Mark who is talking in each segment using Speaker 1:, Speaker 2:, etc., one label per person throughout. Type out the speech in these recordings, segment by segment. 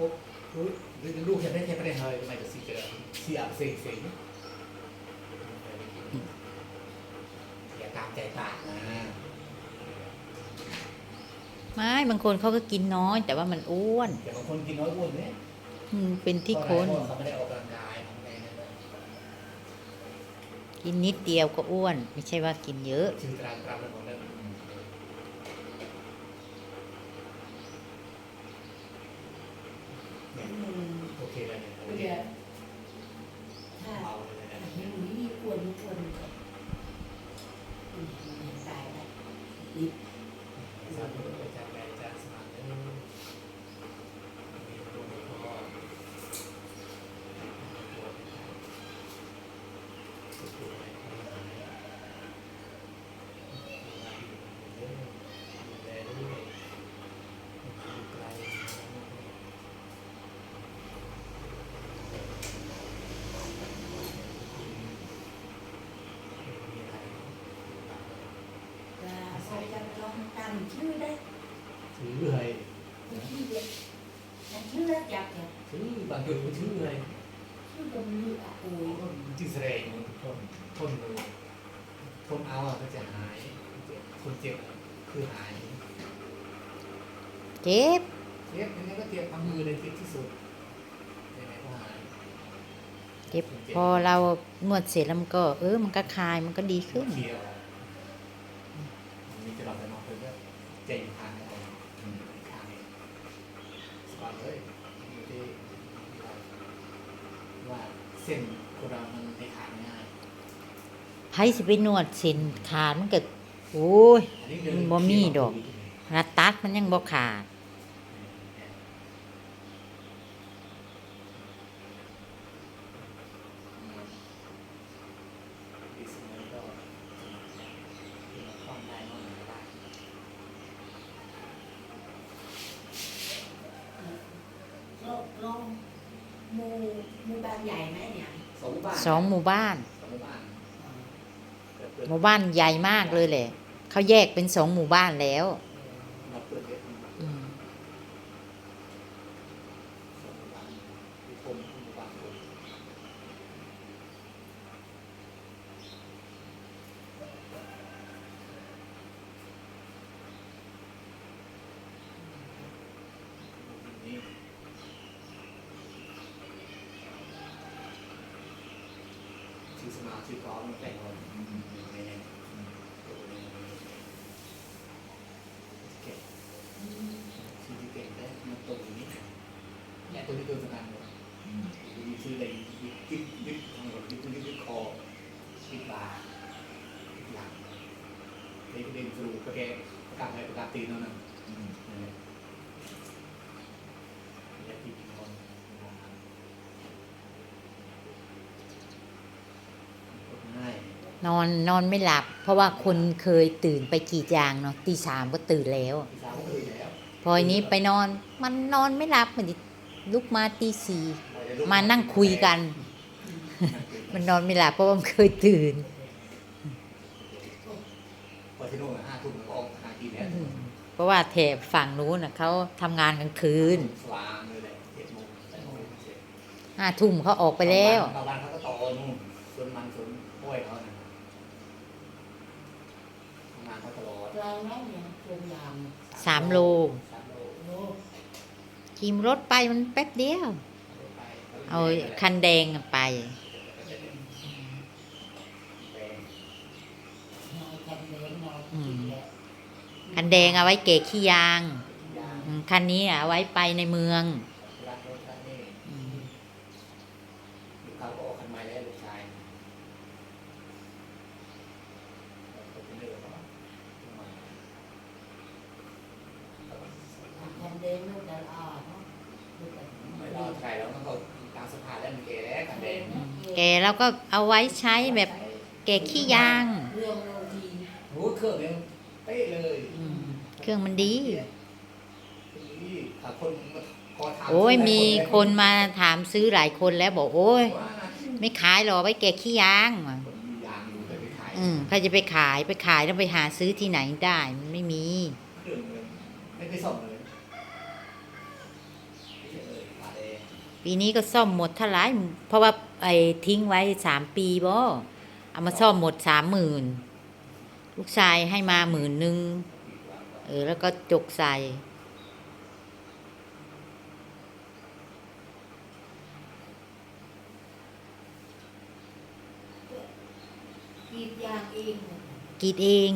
Speaker 1: พบรู้ลูกเห็นได้แค่ประเด็นเฮ้ยทำไมจะสีเจอสีอักเสบเสียงอย่าตามใจปากนะ
Speaker 2: ไม่บางคนเขาก็กินน้อย แต่ว่ามันอ้วน
Speaker 1: แต่บางคนกินน้อยอ้วนเนี่ย
Speaker 2: อืมเป็นที่คน
Speaker 1: เขาไม่ได้ออกกำลังกายของแรงนะ
Speaker 2: กินนิดเดียวก็อ้วน ไม่ใช่ว่ากินเยอะ
Speaker 1: ชื่อตารางตามเรื่องของเรื่องเนี่ย
Speaker 3: อืม
Speaker 1: โอเคแล้วเนี่ยโอ
Speaker 3: เพื่
Speaker 1: เค
Speaker 3: อถ้า
Speaker 1: เบาเลยนะ
Speaker 3: เห็นนี้ควรควรอืมตายแล้วอีก
Speaker 1: สาธุอาจารย์ใดอาจารย์สมัครเลยมีหลวงพ่อสุขอะไรก็หายดูแลด้วยอยู่ไกลมีอะไร
Speaker 3: จะเขาจะลองตั้ง ชื่อได้
Speaker 1: ถือเลย
Speaker 3: ชื่อเด็กแต่ชื่อแล้วจับเนี่ย
Speaker 1: ถือบางจุดก็ถือเลย
Speaker 3: ชื่อก็มีอะโอ้ย
Speaker 1: ที่แสดงทนทนมือทนเอาอะก็จะหาย คนเจ็บคือหาย
Speaker 2: เจ็บ
Speaker 1: เจ็บยังไงก็เจ็บทำมือเลยเจ็บที่สุดยังไงก็หาย
Speaker 2: เจ็บพอเรานวดเสร็จแล้วมันก็ เออมันก็คลายมันก็ดีขึ้น
Speaker 1: เคียวมีจะหลับไปนอนเพื่อ เจ็บทางอะไรทางสบายเลยอยู่ที่ว่าเส้นคนเรามันไม่ขาดง่าย
Speaker 2: ไผสิไปนวดเส้นขามันก็โอ้ย
Speaker 1: อันนี้เดิน
Speaker 2: มันบ่มีดอก รัดตัดมันยังบ่ขาด
Speaker 1: สมัยก็ที่มาคล้องได้นอนได้
Speaker 3: ลองลองหมูหมูบาน ใหญ่ไหมเนี่ย
Speaker 1: สองบ้าน
Speaker 2: สองหมู่บ้าน
Speaker 1: สองบ้านเปิดเปิด
Speaker 2: หมู่บ้านใหญ่มากเลยแหละเขาแยกเป็นสองหมู่บ้านแล้ว
Speaker 1: มาเปิดเยอะ
Speaker 2: อืม
Speaker 1: สองบ้านมีคนมีบ้านคนนี่ชื่อ สมาชื่อมันแต่งเลยไม่แน่ตัวนี้เก็บซีดีเก่งได้มันตรงอยู่นี่เนี่ยตัวนี้ตัวสำคัญเลยมีชื่ออะไรยึดยึดทางหมดยึดยึดยึดคอยึดบาหลังนี่ก็เดินสู่ประแกประกาศอะไรประกาศตีนนั่นน่ะนั่นแหละอย่าตีกินคนง่าย
Speaker 2: นอนนอนไม่หลับ เพราะว่าคนเคยตื่นไปกรีดยางเนาะตีสามก็ตื่นแล้ว
Speaker 1: พี่สาวก็เคยแล้ว
Speaker 2: พออันนี้ไปนอนมันนอนไม่หลับมันลุกมาตีสี่มานั่งคุยกัน มันนอนไม่หลับเพราะว่ามันเคยตื่น
Speaker 1: พอที่โน่นห้าทุ่มก็ออกหากินแล้ว
Speaker 2: เพราะว่าแถบฝั่งนู้นน่ะเขาทำงานกลางคืน
Speaker 1: สว่างเลยแหละเจ็ดโมงแปดโมงเจ็ด
Speaker 2: ห้าทุ่มเขาออกไปแล้ว
Speaker 1: บางวันเขาก็ต่อนู่นสวนมันสวนกล้วยเขานะทำงานเขาตลอด
Speaker 3: กลางไหมเนี่ยเชิงยาม
Speaker 2: สามโล
Speaker 1: สามโล
Speaker 2: ขี่รถไปมันแป๊บเดียว เอาคันแดงไปคันแดงเอาไว้เกะขี้ยาง
Speaker 1: ยาง
Speaker 2: คันนี้เอาไว้ไปในเมือง
Speaker 1: รักรถคันนี้
Speaker 2: อืม
Speaker 1: ลูกเขาก็ออกคันใหม่แล้วลูกชายเขาเป็นเรื่องของเขา
Speaker 3: คันเดินมันจะอ่อนเนาะดูกัน
Speaker 1: ไม่รอใครแล้วมันก็ตามสภาพแล้วมันแก่แล้วคันแดง
Speaker 2: แกแล้วก็เอาไว้ใช้แบบเกะขี้ยาง
Speaker 3: เรื่องโรดี
Speaker 1: โอ้เครื่องเนี่ยเป๊ะเลย
Speaker 2: อืมเครื่องมันดี
Speaker 1: นี่ถ้าคนมาขอถาม
Speaker 2: โอ้ย
Speaker 1: ซื้
Speaker 2: มี
Speaker 1: หลาย
Speaker 2: คนมาถามซื้อหลายคนแล้วบอกโอ้ย
Speaker 1: ว่า
Speaker 2: ไม่ขายหรอกไว้เกะขี้ยาง
Speaker 1: คนมียางอยู่แต่ไปขาย
Speaker 2: อืมใครจะไปขายไปขายแล้วไปหาซื้อที่ไหนได้มันไม่มี
Speaker 1: เครื่องเลยไม่ไปส่งเลยไม่ใช่เลย
Speaker 2: ปีนี้ก็ซ่อมหมดเท่าไหร่เพราะว่าไอ้ทิ้งไว้สามปีบ่เอามาซ่อมหมดสามหมื่นลูกชายให้มาหมื่นหนึ่งเออแล้วก็จกใส่
Speaker 3: กีดยางเอง
Speaker 2: กีดเอง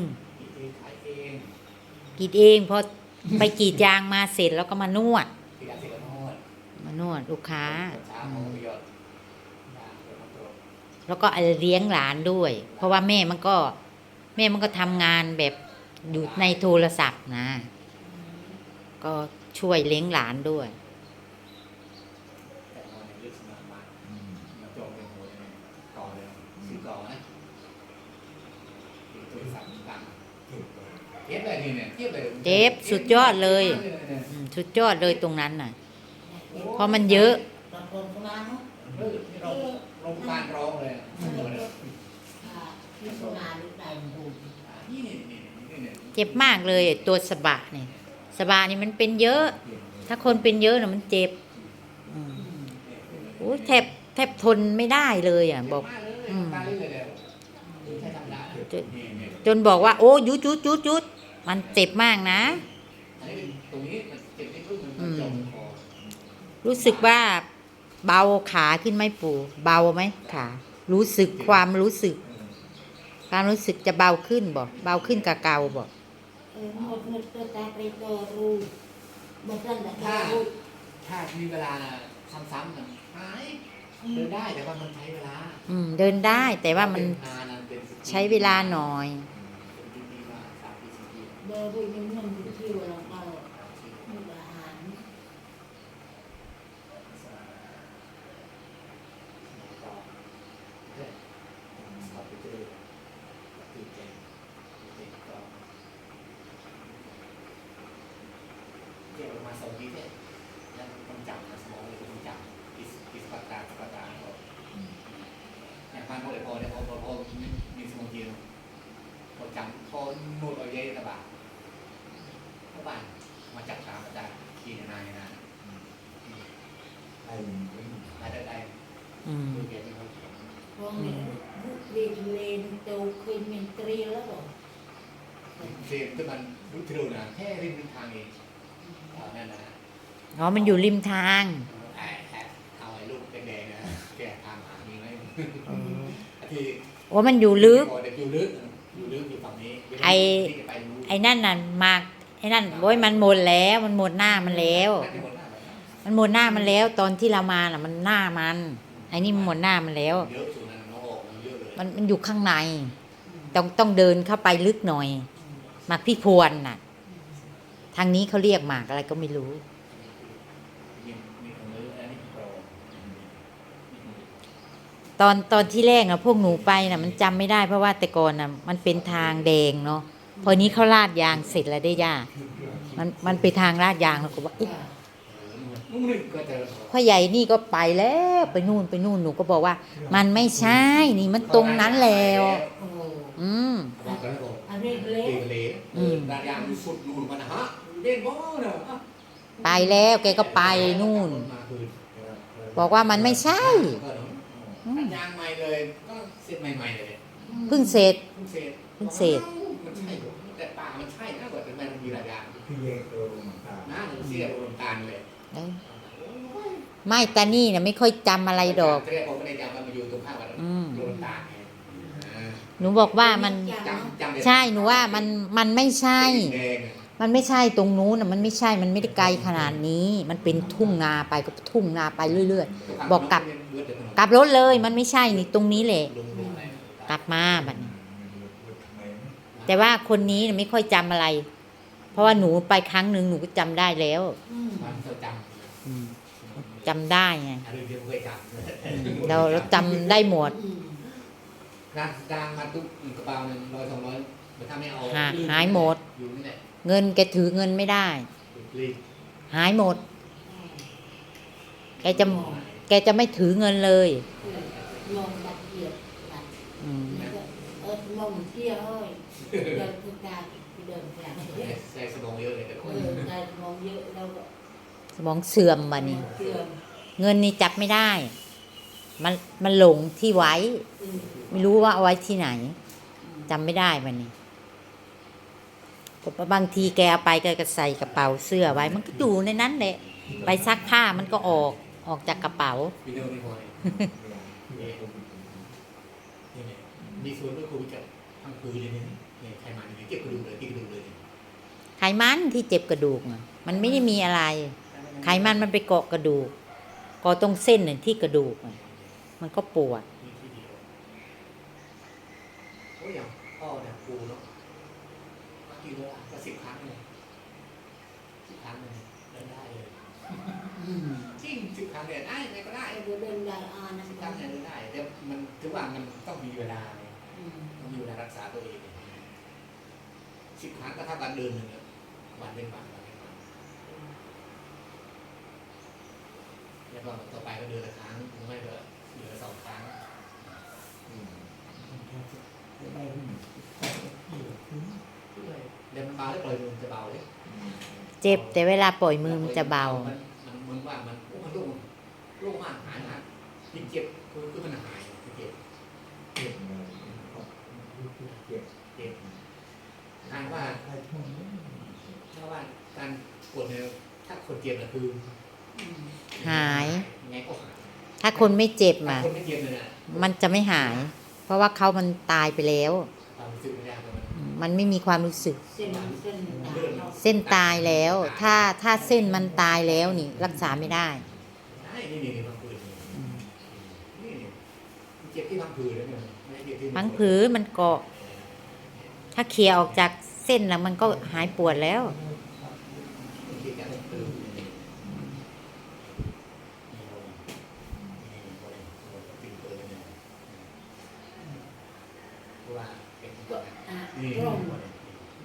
Speaker 1: กี
Speaker 2: ดเองพอไปกีดยางมาเสร็จแล้วก็มานวด
Speaker 1: นวด
Speaker 2: ลูกค้า
Speaker 1: เช้า
Speaker 2: อื
Speaker 1: เขา
Speaker 2: ม
Speaker 1: ไปหยอดยาเดี๋ยวมาตรวจ
Speaker 2: แล้วก็เลี้ยงหลานด้วย เพราะว่าแม่มันก็ แม่มันก็ทำงานแบบอยู่ในโทรศัพท์นะ ก็ช่วยเลี้ยงหลานด้วย
Speaker 1: แต่วันนี้เลือกสมัครมามาจองเป็นหัวเลยก่อเลยซื้อก่อนะโทรศัพท์ต่างเทียบเลยนี่เนี่ยเทียบเลย
Speaker 2: เจ็บสุดยอดเลย อืมสุดยอดเลยตรงนั้นน่ะ เพราะมันเยอะ
Speaker 3: ตอนคนมาเนาะ
Speaker 1: เออนี่เราเราการร้องเลย
Speaker 3: อ่าที่โซนาหรือใดมันดู
Speaker 1: นี่นี่นี่นี่นี่
Speaker 2: เจ็บมากเลยตัวสะบะเนี่ยสะบะนี่มันเป็นเยอะ ถ้าคนเป็นเยอะน่ะมันเจ็บอืมโอ้ยแทบแทบทนไม่ได้เลยอะบอก อืม
Speaker 1: ตาลื่นเลยเลยใช่ธรรมดานี่นี่
Speaker 2: จนบอกว่า โอ้หยุดหยุดหยุดหยุดมันเจ็บมากนะ
Speaker 1: อันนี้ตรงนี้มันเจ็บที่พึ่งมันจมคอ
Speaker 2: รู้สึกว่าเบาขาขึ้นไหมปู่เบาไหมขารู้สึกความรู้สึก ความรู้สึกจะเบาขึ้นบอกเบาขึ้นกับเก่าบอก
Speaker 3: เออหมดหมดตัวตาไปตัวรูหมดตั้งแต่ตารู
Speaker 1: ถ้ามีเวลาซ้ำๆมันหายเดินได้แต่ว่ามันใช้เวลา
Speaker 2: อืม เดินได้แต่ว่ามัน
Speaker 1: นานนะเป็นสิบปี
Speaker 2: ใช้เวลาหน่อย
Speaker 1: เป็นปีๆมาสามปีสี่ปี
Speaker 3: เดินไปยังเงินอยู่ที่เราเอามุกอาหาร
Speaker 1: เราไปเจอตื่นเต้นตื่นเต้นก็เที่ยวมาสองปีเนี่ยแล้วต้องจับนะสมองเลยต้องจับกิสกิสปากกาปากกาก็เนี่ยพันพอเลยพอเนี่ยพอพอพอมีมีสมองเดียวพอจับพอนูด เอาเยอะตะบะตะบะมาจับตามอาจารย์ขี่นานๆนานได้ได้ได้
Speaker 2: อืม
Speaker 1: ดูเกมนี่เขา
Speaker 3: พวกนี้บุกเรียนเลนโตขึ้นเป็นตรีแล้วบอก
Speaker 1: เสียงที่มันรู้ทะลุนะแค่ริมทางเอง เอานั่นนะ
Speaker 2: อ๋อมันอยู่ริมทาง
Speaker 1: ไอ้แอบเอาไอ้ลูกแดงๆนะแกทางหามีไหม
Speaker 2: เออ
Speaker 1: ที่
Speaker 2: โอ้มันอยู่ลึก
Speaker 1: เด็กอยู่ลึกอยู่ลึกอยู่ฝั่งนี้
Speaker 2: ไอ้
Speaker 1: ที่จะไปรู้
Speaker 2: ไอ้นั่นน่ะมากไอ้นั่นโอ้ยมันหมดแล้ว มันหมดหน้ามันแล้ว
Speaker 1: นั่นคือหมดหน้าไปแล้ว
Speaker 2: มันหมดหน้ามันแล้ว ตอนที่เรามาน่ะ มันหน้ามัน ไอ้นี่มันหมดหน้ามันแล้ว
Speaker 1: เยอะสุดนั้นน้องออกมันเยอะเลย
Speaker 2: มันมันอยู่ข้างใน ต้องต้องเดินเข้าไปลึกหน่อยหมากพี่พวนน่ะ ทางนี้เขาเรียกหมากอะไรก็ไม่รู้
Speaker 1: มีมีของมืออันนี้โปร
Speaker 2: ตอนตอนที่แรกอะพวกหนูไปน่ะมันจำไม่ได้เพราะว่าแต่ก่อนน่ะมันเป็นทางแดงเนาะพอนี้เขาลาดยางเสร็จแล้วได้ย่ามันมันไปทางลาดยางแล้วก็ว่าเอ๊ะ
Speaker 1: มึงนึกก็เจอ
Speaker 2: พ่อใหญ่นี่ก็ไปแล้วไปนู่นไปนู่นหนูก็บอกว่า มันไม่ใช่นี่มันตรงนั้นแล้ว
Speaker 3: โอ้
Speaker 2: อืม
Speaker 1: บอกกันแล้วบอก
Speaker 3: อันนี้เล็
Speaker 1: ตี
Speaker 3: ก
Speaker 1: ทะเล
Speaker 2: อืม
Speaker 1: ดานยางสุดรูนมันนะฮะเล่นบ่เนาะ
Speaker 2: ไปแล้วแกก็ไปนู่น
Speaker 1: มาคืน
Speaker 2: บอกว่ามันไม่ใช่อืม
Speaker 1: ยางใหม่เลยก็เสร็จใหม่ๆเลย
Speaker 2: เพิ่งเสร็จ
Speaker 1: เพิ่งเสร็จ
Speaker 2: เพิ่งเสร็จ
Speaker 1: มันใช่เหรอแต่ปากมันใช่นะกว่าแต่มันมีหลายอย่าง
Speaker 4: พี่เยตัวลงตา
Speaker 1: นะมันเสียโรงการเลย
Speaker 2: เอ้ยไม่ตานี่นะไม่ค่อยจำอะไรดอก
Speaker 1: แรกผมไม่ได้จำมันมาอยู่ตรงข้ามกับ
Speaker 2: อืม
Speaker 1: โรงการไงอ่า
Speaker 2: หนูบอกว่ามัน
Speaker 1: จำจำเลย
Speaker 2: ใช่หนูว่ามันมันไม่ใช่
Speaker 1: แดงอะ
Speaker 2: มันไม่ใช่ตรงนู้นน่ะมันไม่ใช่มันไม่ได้ไกลขนาดนี้ มันเป็นทุ่งนาไปก็ทุ่งนาไปเรื่อย ๆ บอกกลับกลับรถเลยมันไม่ใช่นี่ตรงนี้แหละ
Speaker 1: ลงลงอะไร
Speaker 2: กลับมาบัดนี้
Speaker 4: ทำไม
Speaker 2: แต่ว่าคนนี้น่ะไม่ค่อยจำอะไร เพราะว่าหนูไปครั้งหนึ่งหนูก็จำได้แล้ว
Speaker 3: อืม
Speaker 1: มันเขาจ
Speaker 2: อืมจำได้ไงำ
Speaker 1: อะไรเดียวเคยจำ
Speaker 2: อืมเราเราจำได้หมด
Speaker 3: อืม
Speaker 1: งานดังมาทุกกระเป๋าหนึ่งร้อยสองร้อยมันทำให้เอา
Speaker 2: หาหายหมด
Speaker 1: อยู่นี่แหละ
Speaker 2: เงินแกถือเงินไม่ได้
Speaker 1: รีบ
Speaker 2: หายหมด แกจะแกจะไม่ถือเงินเลย
Speaker 3: ลงบัตรเกียรติบัตร
Speaker 2: อืม
Speaker 3: นี่ก็เออลงเที่ยวเอ้ยเดินทุกการเดินกลางเยอะ
Speaker 1: ใส่สมองเยอะเลยแต่ค
Speaker 3: เอนอได้มองเยอะแล้วก็
Speaker 2: สมองเสื่อมบัดนี้
Speaker 3: เสื่อม
Speaker 2: เงินนี่จับไม่ได้ มันมันหลงที่ไว้
Speaker 3: อืม
Speaker 2: ไม่รู้ว่าเอาไว้ที่ไหนจำไม่ได้มันนี่ บางทีแกเอาไปแกก็ใส่กระเป๋าเสื้อไว้ มันก็อยู่ในนั้นแหละไปซักผ้ามันก็ออกออกจากกระเป๋า
Speaker 1: วิดีโอนี่พอยนี่ไงมีส่วนด้วยโควิดกับทางพื้นเลยเนี่ยเนี่ยใครมาเนี่ยเก็บกระดูกเลยที่กระดูกเลยเนี่ย
Speaker 2: ไขมันที่เจ็บกระดูกน่ะมันไม่ได้มีอะไร ไขมันมันไปเกาะกระดูกเกาะตรงเส้นน่ะที่กระดูกน่ะมันก็ปวด
Speaker 1: มีที่เดียวโอ้ยอย่างพ่อเนี่ยครูเนาะ กี่เวลาก็สิบครั้งเลยสิบครั้งเลยเดินได้เลยจริงสิบครั้งเนี่ยได้ไงก็ได้
Speaker 3: ไอ้บัวเดินได้อ่านะ
Speaker 1: สิบครั้งเนี่ยเดินได้แต่มันถือว่ามันต้องมีเวลาไง
Speaker 3: อืม
Speaker 1: ต้องมีเวลารักษาตัวเองสิบครั้งก็เท่ากันเดินหนึ่งอะวันเป็นวันวันเป็นวันแล้วก็ต่อไปก็เดือนละครั้งหรือไม่ก็เดือนละสองครั้งเดี๋ยวมันเบาแล้วปล่อยมือมันจะเบาเลย
Speaker 2: เจ็บแต่เวลาปล่อยมือมันจะเบา
Speaker 1: มันมันเหมือนว่ามันโอ้มันโล่งโล่งมากหายมากยิ่งเจ็บคือคือมันหายเจ็บ
Speaker 4: เจ็บเจ็บ
Speaker 1: เจ็บทางว่า
Speaker 4: ไอ้ช่วงนี้
Speaker 1: ถ้าว่าการปวดเนี่ยถ้าคนเจ็บนะคือ
Speaker 2: หาย
Speaker 1: ยังไงก็หาย
Speaker 2: ถ้าคนไม่เจ็บ
Speaker 1: ถ้า
Speaker 2: อะ
Speaker 1: คนไม่เจ็บเลยนะ
Speaker 2: มันจะไม่หาย เพราะว่าเขามันตายไปแล้ว
Speaker 1: ความรู้สึกไม่ได้ มัน
Speaker 2: ไม่มีความรู้สึก
Speaker 3: เส้นตา
Speaker 2: ยแล้ว ถ้าถ้าเส้นมันตายแล้วนี่ รักษาไม่ได้
Speaker 1: พังผือมันเจ็บที่พังผืดแล้วเนี่ยไม่ได้เจ็บที่
Speaker 2: พังผืดมันเกาะ ถ้าเคลียร์ออกจากเส้นแล้วมันก็หายปวดแล้ว
Speaker 1: มันเจ็บจากพังผืดนี่นี่โอ้ยนี่โอ้ยโอ้ยปิ่นเปิดเลยเนี่ยเพราะว่าเป็น
Speaker 3: ก็อะ
Speaker 1: นี่
Speaker 3: ต รง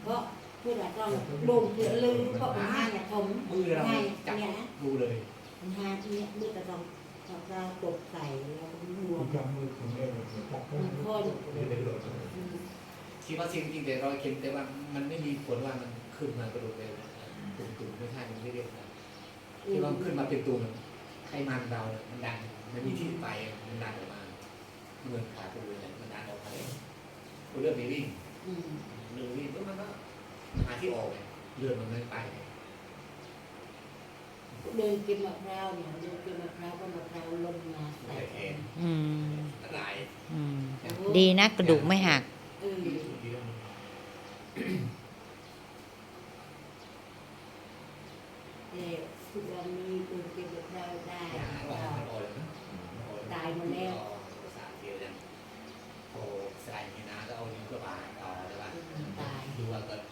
Speaker 3: เพราะพูดว่าตรงลงเพื่อลืมเพราะเป็นห้างเนี่ยผม
Speaker 1: มือเรา
Speaker 3: ให้
Speaker 1: จับ
Speaker 3: เนี่ยนะ
Speaker 1: ดูเลย
Speaker 3: เป็นห้างเนี่ยมือแต่ต้องต้องเราตกใส่แล้วก็รวม
Speaker 4: จับมือของเล่นจับมือ
Speaker 3: คน
Speaker 1: เนไปโดด
Speaker 3: อืม
Speaker 1: คิดว่าสิ่งจริงแต่เรอยเข็มแต่ว่ามันไม่มีผลว่ามันขึ้นมากระโดูกเลยตุ่มตุ่มๆไม่ใช่มันไม่เรียกนะคิดว่าขึ้นมาเป็นตุ่มไขมันเรามันดันมันมีที่ไปมันดันออกมาเหมือนขาตัวเลยมันดันออกมาเลยเลือดไปวิ่ง
Speaker 3: อืม
Speaker 1: เลือดวิ่งก็มันก็หาที่ออกไงเลือดมันไม่ไปไง
Speaker 3: เดินกินมะพร้าวเนี่ยเดินกินมะพร้าวก็มะพร้าวลงมาใส่แขน
Speaker 2: อืม
Speaker 1: ละลาย
Speaker 2: อืม ดีนะกระดูกไม่หัก
Speaker 3: เออ
Speaker 1: ดีสุดดีแล้ว
Speaker 3: แต่ทุกวันนี้เดินกินมะพร้าวได้
Speaker 1: ยาออกมันอ่อนนะ
Speaker 3: ตายหมดแล้ว
Speaker 1: สารเดียวกันโอ้ใส่ในน้ำก็เอานิ้วกระบาดต่อเลยว่า
Speaker 3: ตาย
Speaker 1: ดูว่าก็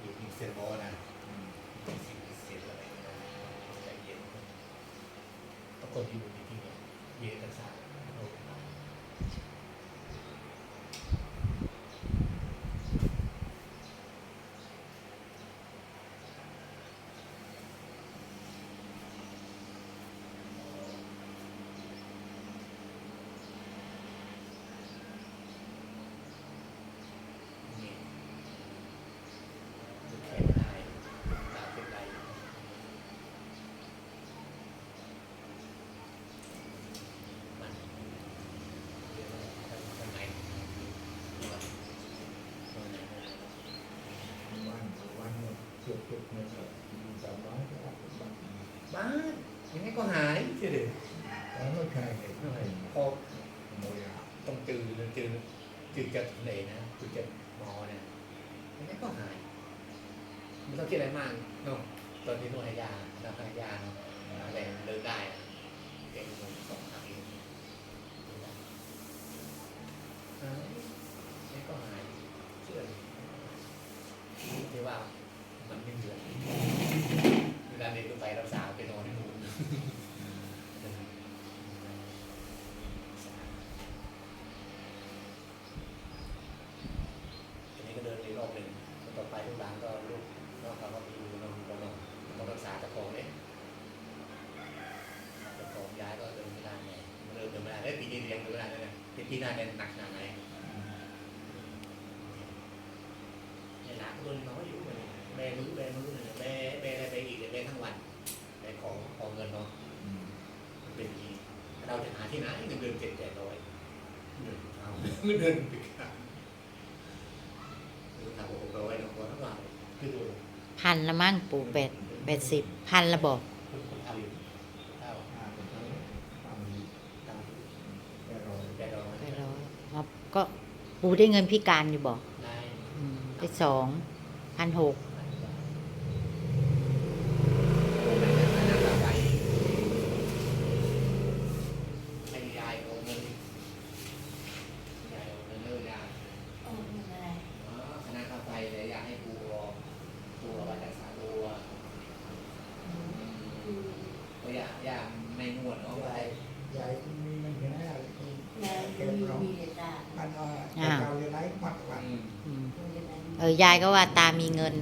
Speaker 1: อยู่มีเซนโบนะมีสิ่งที่เสียอะไรใจเย็นปรากฏอยู่ในที่นี้เย็นกันสารโอ้ยนี่ดูแขนได้ตาเป็นไรมันเดี๋ยวข้างในตัวตัวไหนไม่ได้
Speaker 4: วันวันเนี่ยเจ็บเจ็บเนี่ยแบบจับไว้ก็บ้าง
Speaker 1: บ้านยังไงก็หายเฉยเลย
Speaker 4: แล้วไม่ใช่เลย
Speaker 1: พอ
Speaker 4: โมยา
Speaker 1: ต้องจืดจืดจืดจากไหนนะจืดจากหมอเนี่ยยังไง ก็หายไม่ต้องคิดอะไรมากเนาะตอนนี้นวดยาแล้วให้ยาเนาะอะไรเลิกได้เก่งลงสองครั้งเองหายยังไงก็หายเชื่อเลยที่ว่ามันไม่เหนื่อยเวลาเด็กไปรักษาไปนอนในนู้น ต้องทำว่ามีมือเรามีกำลังองรักษาตะโกงเนี่ยตะโกงย้ายก็เดินไม่ได้ไงเดินเดินไม่ได้แล้วปีนี้เรียนเดิไม่ได้เลยนะปีที่หน้าเป็นหนักขนาดไหนหลานคนน้อยอยู่เหมือนแบมือแบมือเลยแบแบอะไรไปอีกเลยแบทั้งวันแบของของเงินเนาะ
Speaker 4: เป็
Speaker 1: นยี
Speaker 2: เราจะหาที่ไหนเงินเดือนเจ็ดแปดร้อยเงินเดือนเงินเดือนปีกาหรือทำโอ้โหร้อยเนาะคนทั้งวันเล
Speaker 1: พันละมั่งปูแปดแปดสิบพันละบอกก็ปูได้เงินพิการอยู่บอก
Speaker 2: ได้
Speaker 1: สองพันหก
Speaker 2: อยายก็ว่า
Speaker 5: ตา
Speaker 6: มีเงิ
Speaker 1: น